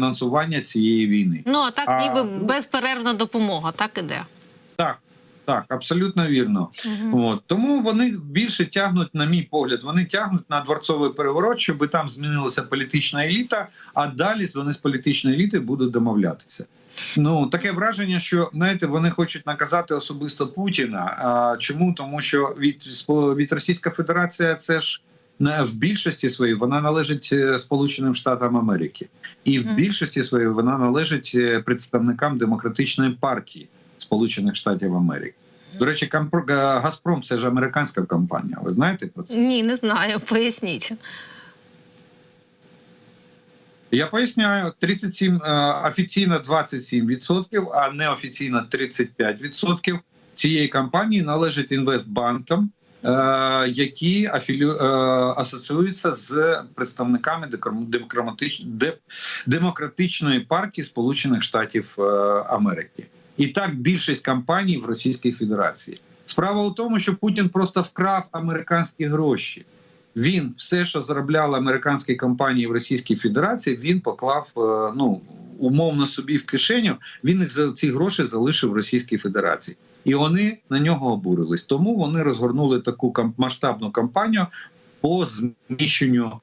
фінансування цієї війни. Ну а так А, ніби ну- безперервна допомога, так іде. Так, так, абсолютно вірно. Мгм. От тому вони більше тягнуть, на мій погляд, вони тягнуть на дворцовий переворот, щоб там змінилася політична еліта, а далі вони з політичної еліти будуть домовлятися. Ну таке враження, що знаєте, вони хочуть наказати особисто Путіна. А чому? Тому що від від Російська Федерація це ж в більшості своїй вона належить е, Сполученим Штатам Америки, і в більшості своїй вона належить е, представникам демократичної партії Сполучених Штатів Америки. До речі, е, Газпром це ж американська компанія. Ви знаєте про це? Ні, не знаю. Поясніть. Я поясняю: 37, е, офіційно 27%, а неофіційно 35% цієї компанії належить інвестбанкам, які афілю, е, асоціюються з представниками демократичної партії Сполучених Штатів е, Америки. І так більшість компаній в Російській Федерації. Справа у тому, що Путін просто вкрав американські гроші. Він все, що заробляли американські компанії в Російській Федерації, він поклав е, ну умовно собі в кишеню. Він їх за ці гроші залишив Російській Федерації, і вони на нього обурились. Тому вони розгорнули таку масштабну кампанію по зміщенню.